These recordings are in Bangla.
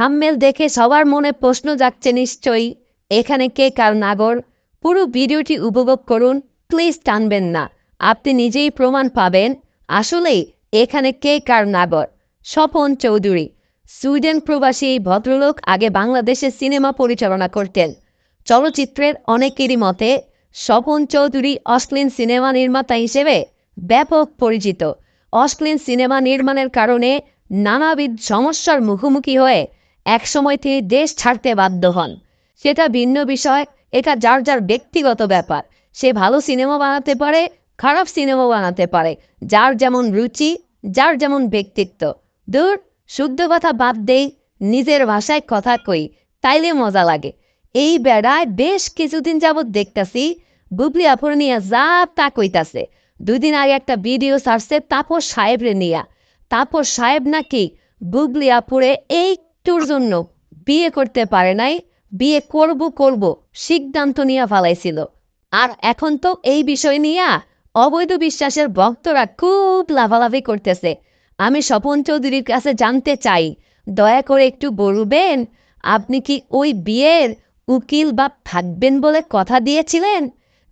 থাম্মেল দেখে সবার মনে প্রশ্ন যাচ্ছে নিশ্চয়ই, এখানে কে কার নাগর? পুরো ভিডিওটি উপভোগ করুন, প্লিজ টানবেন না, আপনি নিজেই প্রমাণ পাবেন, আসলেই এখানে কে কার নাগর? স্বপন চৌধুরী, সুইডেন প্রবাসী ভদ্রলোক আগে বাংলাদেশে সিনেমা পরিচালনা করতেন। চলচ্চিত্রের অনেকেরই মতে, স্বপন চৌধুরী অশ্লীল সিনেমা নির্মাতা হিসেবে ব্যাপক পরিচিত। অশ্লীল সিনেমা নির্মাণের কারণে নানাবিধ সমস্যার মুখোমুখি হয়ে একসময় তিনি দেশ ছাড়তে বাধ্য হন। সেটা ভিন্ন বিষয়, এটা যার যার ব্যক্তিগত ব্যাপার। সে ভালো সিনেমা বানাতে পারে, খারাপ সিনেমা বানাতে পারে। যার যেমন রুচি, যার যেমন ব্যক্তিত্ব। দূর, শুদ্ধ কথা বাদ দেই, নিজের ভাষায় কথা কই, তাইলে মজা লাগে। এই বেড়ায় বেশ কিছুদিন যাবৎ দেখতাছি, বুবলি আপুর নিয়ে যা তা কইতাছে। দুদিন আগে একটা ভিডিও ছাড়ছে তাপস সাহেবরে নিয়া। তাপস সাহেব নাকি বুবলি আপুরে এইটুর জন্য বিয়ে করতে পারে নাই, বিয়ে করব করব সিদ্ধান্ত নিয়ে ফালাইছিল। আর এখন তো এই বিষয় নিয়ে অবৈধ বিশ্বাসের ভক্তরা খুব লাভালাভি করতেছে। আমি স্বপন চৌধুরীর কাছে জানতে চাই, দয়া করে একটু বলবেন, আপনি কি ওই বিয়ের উকিল বা থাকবেন বলে কথা দিয়েছিলেন?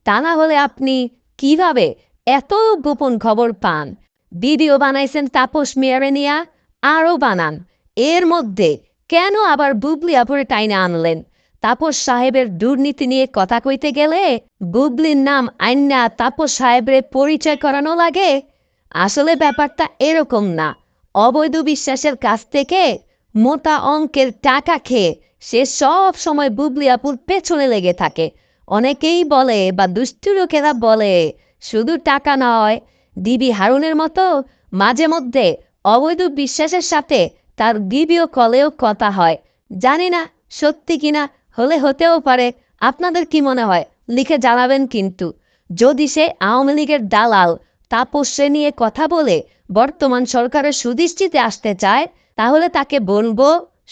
তা না হলে আপনি কীভাবে এত গোপন খবর পান? ভিডিও বানাইছেন তাপস মেয়ারে নিয়া, আরও বানান। এর মধ্যে কেন আবার বুবলি আপুরে টাইনে আনলেন? তাপস সাহেবের দুর্নীতি নিয়ে কথা কইতে গেলে বুবলির নাম আইনা তাপস সাহেবের পরিচয় করানো লাগে? আসলে ব্যাপারটা এরকম না। অবৈধ বিশ্বাসের কাছ থেকে মোটা অঙ্কের টাকা খেয়ে সে সব সময় বুবলি আপুর পেছনে লেগে থাকে। অনেকেই বলে বা দুষ্টু লোকেরা বলে, শুধু টাকা নয়, ডিবি হারুনের মতো মাঝে মধ্যে অবৈধ বিশ্বাসের সাথে তার ভিডিও কলেও কথা হয়। জানি না সত্যি কিনা, হলে হতেও পারে। আপনাদের কি মনে হয়? লিখে জানাবেন কিন্তু। যদি সে আওয়ামী লীগের দালাল, তাপস সে নিয়ে কথা বলে বর্তমান সরকারের সুদৃষ্টিতে আসতে চায়, তাহলে তাকে বলব,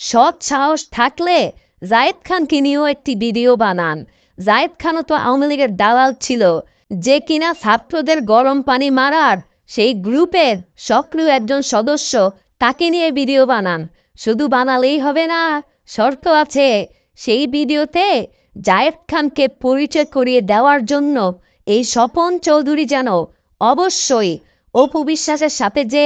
সৎ সাহস থাকলে জায়েদ খানকে নিয়েও একটি ভিডিও বানান। জায়েদ খানও তো আওয়ামী লীগের দালাল ছিল। যে কিনা ছাত্রদের গরম পানি মারার সেই গ্রুপের সক্রিয় একজন সদস্য তাকে নিয়ে ভিডিও বানান। শুধু বানালেই হবে না, শর্ত আছে, সেই ভিডিওতে জায়েদ খানকে পরিচয় করিয়ে দেওয়ার জন্য এই স্বপন চৌধুরী যেন অবশ্যই অপু বিশ্বাসের সাথে যে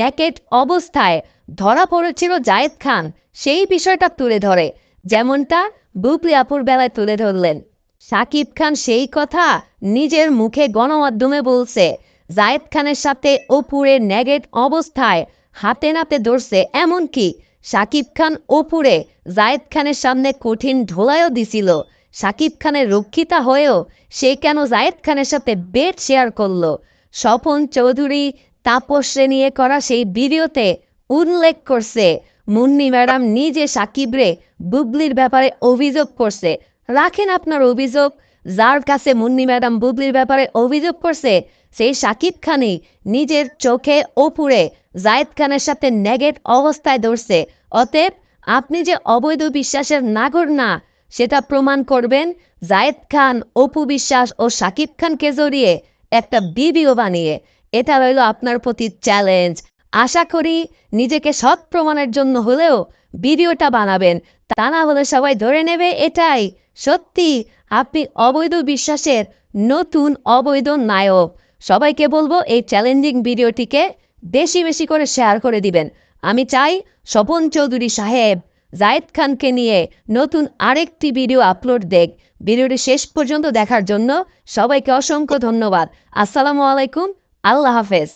নেকেট অবস্থায় ধরা পড়েছিল জায়েদ খান, সেই বিষয়টা তুলে ধরে। যেমনটা বুবলি আপুর বেলায় তুলে ধরলেন। সাকিব খান সেই কথা নিজের মুখে গণমাধ্যমে বলছে, জায়েদ খানের সাথে অপুরের নেগেট অবস্থায় হাতে নাতে ধরছে এমনকি সাকিব খান অপুরে জায়েদ খানের সামনে কঠিন ঢোলায়ও দিছিল। সাকিব খানের রক্ষিতা হয়েও সে কেন জায়েদ খানের সাথে বেড শেয়ার করল? স্বপন চৌধুরী তাপসে নিয়ে করা সেই ভিডিওতে উল্লেখ করছে, মুন্নি ম্যাডাম নিজে সাকিবরে বুবলির ব্যাপারে অভিযোগ করছে। রাখেন আপনার অভিযোগ, যার কাছে মুন্নি ম্যাডাম বুবলির ব্যাপারে অভিযোগ করছে সেই সাকিব খানই নিজের চোখে ওপুরে জায়েদ খানের সাথে নেগেট অবস্থায় ধরছে। অতএব আপনি যে অবৈধ বিশ্বাসের নাগর না, সেটা প্রমাণ করবেন জায়েদ খান, অপু বিশ্বাস ও সাকিব খানকে জড়িয়ে একটা বিবিও বানিয়ে। এটা রইল আপনার প্রতি চ্যালেঞ্জ আশা করি নিজেকে সৎ প্রমাণের জন্য হলেও ভিডিওটা বানাবেন। তা না হলে সবাই ধরে নেবে এটাই। সত্যি, আপনি অবৈধ বিশ্বাসের নতুন অবৈধ নায়ক। সবাইকে বলব এই চ্যালেঞ্জিং ভিডিওটিকে বেশি বেশি করে শেয়ার করে দিবেন। আমি চাই স্বপন চৌধুরী সাহেব, জায়েদ খানকে নিয়ে নতুন আরেকটি ভিডিও আপলোড দেখ। ভিডিওটি শেষ পর্যন্ত দেখার জন্য সবাইকে অসংখ্য ধন্যবাদ। আসসালামু আলাইকুম, আল্লাহ হাফেজ।